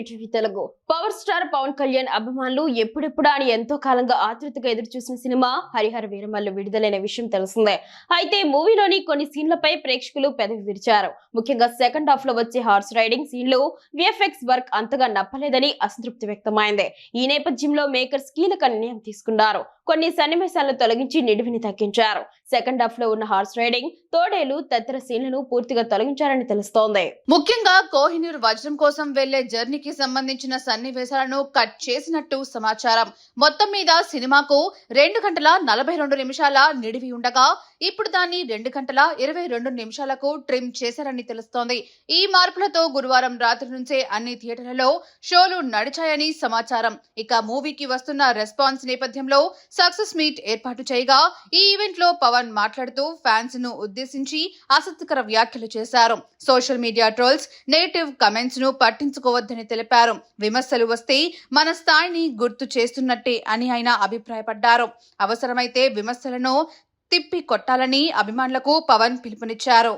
ETV Telugu. Power star Pawan Kalyan అభిమానులు ఎప్పుడెప్పుడా అని ఎంతో కాలంగా ఆతృతగా ఎదురు చూసిన సినిమా హరిహర వీరమల్లు విడుదలైన విషయం తెలిసిందే. అయితే మూవీలోని కొన్ని సీన్లపై ప్రేక్షకులు పెదవి విరిచారు. ముఖ్యంగా సెకండ్ హాఫ్లో వచ్చే హార్స్ రైడింగ్ సీన్లు విఎఫ్ఎక్స్ వర్క్ అంతగా నప్పలేదని అసంతృప్తి వ్యక్తమైంది. ఈ నేపథ్యంలో మేకర్స్ కీలక నిర్ణయం తీసుకున్నారు. కొన్ని సన్నివేశాలను తొలగించి నిడివిని తగ్గించారు. సెకండ్ హాఫ్లో ఉన్న హార్స్ రైడింగ్ తోడేలు తదితర సీన్లను పూర్తిగా తొలగించారని తెలుస్తోంది. ముఖ్యంగా కోహినూర్ వజ్రం కోసం వెళ్ళే జర్నీకి సంబంధించిన సన్నివేశాలను కట్ చేసినట్టు సమాచారం. మొత్తం మీద సినిమాకు రెండు గంటల నలభై రెండు నిమిషాల నిడివి ఉండగా ఇప్పుడు దాన్ని రెండు గంటల ఇరవై రెండు నిమిషాలకు ట్రిమ్ చేశారని తెలుస్తోంది. ఈ మార్పులతో గురువారం రాత్రి నుంచే అన్ని థియేటర్లలో షోలు నడిచాయని సమాచారం. ఇక మూవీకి వస్తున్న రెస్పాన్స్ నేపథ్యంలో సక్సెస్ మీట్ ఏర్పాటు చేయగా ఈ ఈవెంట్లో పవన్ మాట్లాడుతూ ఫ్యాన్స్ను ఉద్దేశించి ఆసక్తికర వ్యాఖ్యలు చేశారు. సోషల్ మీడియా ట్రోల్స్ నెగిటివ్ కమెంట్స్ను పట్టించుకోవద్దని తెలిపారు. విమర్శలు వస్తే మన స్థాయిని గుర్తు చేస్తున్నట్టే అని ఆయన అభిప్రాయపడ్డారు. అవసరమైతే విమర్శలను తిప్పి కొట్టాలని అభిమానులకు పవన్ పిలుపునిచ్చారు.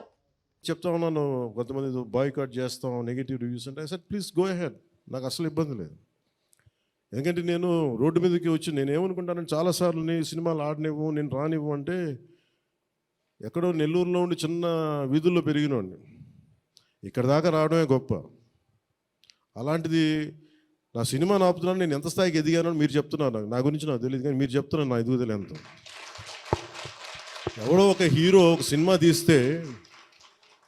చెప్తా ఉన్నాను కొంతమంది బాయ్కాట్ చేస్తాం నెగిటివ్ రివ్యూస్ అంటే సార్ ప్లీజ్ గో హెడ్ నాకు అసలు ఇబ్బంది లేదు. ఎందుకంటే నేను రోడ్డు మీదకి వచ్చి నేను ఏమనుకుంటానని చాలాసార్లు నీ సినిమాలు ఆడనివ్వు నేను రానివ్వు అంటే ఎక్కడో నెల్లూరులో ఉండి చిన్న వీధుల్లో పెరిగినోడిని. ఇక్కడ దాకా రావడమే గొప్ప. అలాంటిది నా సినిమా ఆపుతున్నాను నేను ఎంత స్థాయికి ఎదిగానో మీరు చెప్తున్నారు నాకు. నా గురించి నాకు తెలియదు కానీ మీరు చెప్తున్నారు నా ఎదుగుదల ఎంత ఎవడో ఒక హీరో ఒక సినిమా తీస్తే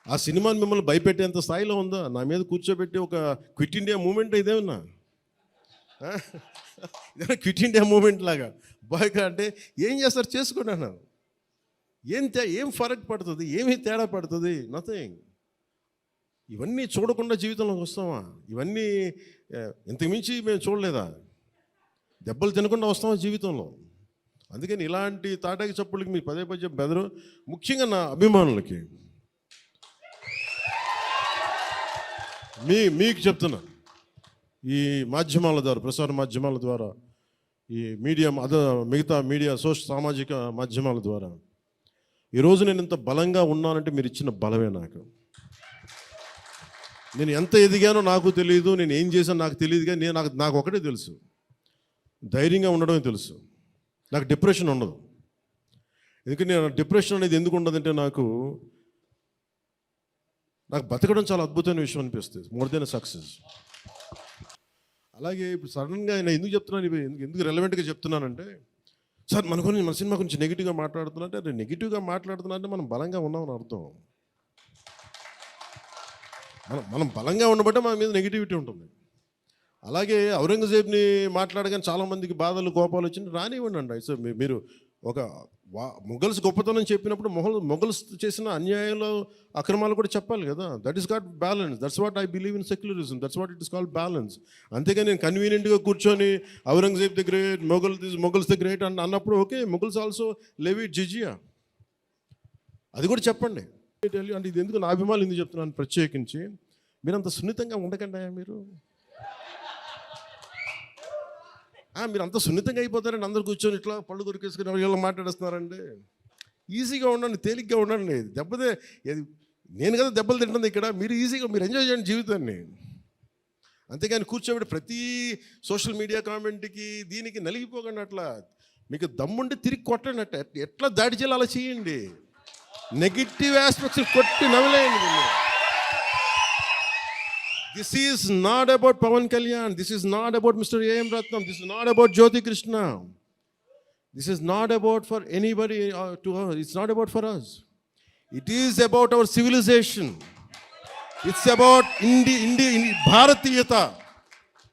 ఆ సినిమాని మిమ్మల్ని భయపెట్టేంత స్థాయిలో ఉందా? నా మీద కూర్చోబెట్టి ఒక క్విట్ ఇండియా మూమెంట్ ఇదేమన్నా క్విట్ ఇండియా మూమెంట్ లాగా. బాయ్గా అంటే ఏం చేస్తారు? చేసుకున్నాను ఏం తే ఏం ఫరక్ పడుతుంది? ఏమీ తేడా పడుతుంది? నథింగ్ ఇవన్నీ చూడకుండా జీవితంలోకి వస్తామా? ఇవన్నీ ఇంతకుమించి మేము చూడలేదా? దెబ్బలు తినకుండా వస్తామా జీవితంలో? అందుకని ఇలాంటి తాటాకి చప్పులకి మీ పదే పదే బెదరు. ముఖ్యంగా నా అభిమానులకి. మీ మీకు చెప్తున్నా. ఈ మాధ్యమాల ద్వారా ప్రసార మాధ్యమాల ద్వారా ఈ మీడియా అద మిగతా మీడియా సోషల్ సామాజిక మాధ్యమాల ద్వారా ఈరోజు నేను ఇంత బలంగా ఉన్నానంటే మీరు ఇచ్చిన బలమే నాకు. నేను ఎంత ఎదిగానో నాకు తెలియదు నేను ఏం చేశానో నాకు తెలియదు కానీ నేను నాకు నాకు ఒకటే తెలుసు. ధైర్యంగా ఉండడమే తెలుసు. నాకు డిప్రెషన్ ఉండదు. ఎందుకంటే నేను డిప్రెషన్ అనేది ఎందుకు ఉండదంటే నాకు నాకు బతకడం చాలా అద్భుతమైన విషయం అనిపిస్తుంది. మోర్ దెన్ సక్సెస్ అలాగే ఇప్పుడు సడన్గా నేను ఎందుకు చెప్తున్నాను? ఎందుకు ఎందుకు రెలవెంట్గా చెప్తున్నానంటే సార్ మన గురించి మన సినిమా గురించి నెగిటివ్గా మాట్లాడుతున్నా అంటే నెగిటివ్గా మాట్లాడుతున్నా అంటే మనం బలంగా ఉన్నామని అర్థం. మనం మనం బలంగా ఉండబట్టే మన మీద నెగిటివిటీ ఉంటుంది. అలాగే ఔరంగజేబ్ని మాట్లాడగానే చాలామందికి బాధలు కోపాలు వచ్చింది రానివ్వండి అండి. సార్ మీరు ఒక వా మొఘల్స్ గొప్పతనం చెప్పినప్పుడు మొఘల్ మొఘల్స్ చేసిన అన్యాయాలు అక్రమాలు కూడా చెప్పాలి కదా. That is got balance that's what I believe in secularism that's what it is called balance అంతేగాని నేను కన్వీనియంట్గా కూర్చొని Aurangzeb the great Mughal this Mughals the great అని అన్నప్పుడు okay Mughals also levied jizya. అది కూడా చెప్పండి. అంటే ఇది ఎందుకు నా అభిమానులు ఎందుకు చెప్తున్నాను ప్రత్యేకించి? మీరంత సున్నితంగా ఉండకండి మీరు ఆ, మీరు అంత సున్నితంగా అయిపోతారండి. అందరు కూర్చొని ఇట్లా పళ్ళు కొరికేసుకుని వీళ్ళు మాట్లాడేస్తున్నారండి? ఈజీగా ఉండండి తేలిగ్గా ఉండండి. దెబ్బతే ఏది నేను కదా దెబ్బలు తింటుంది ఇక్కడ మీరు ఈజీగా మీరు ఎంజాయ్ చేయండి జీవితాన్ని. అంతేగాని కూర్చోబెట్టి ప్రతి సోషల్ మీడియా కామెంట్కి దీనికి నలిగిపోకండి అట్లా. మీకు దమ్ముండి తిరిగి కొట్టండి అట్ట. ఎట్లా దాడి చేయాలి అలా చేయండి. నెగిటివ్ ఆస్పెక్ట్స్ కొట్టి నవ్వలేయండి This is not about Pavan Kalyan. This is not about Mr. A.M. Ratnam. This is not about Jyoti Krishna. This is not about for anybody uh, to us. It's not about for us. It is about our civilization. It's about Indi, Indi, Indi, Bharatiyata.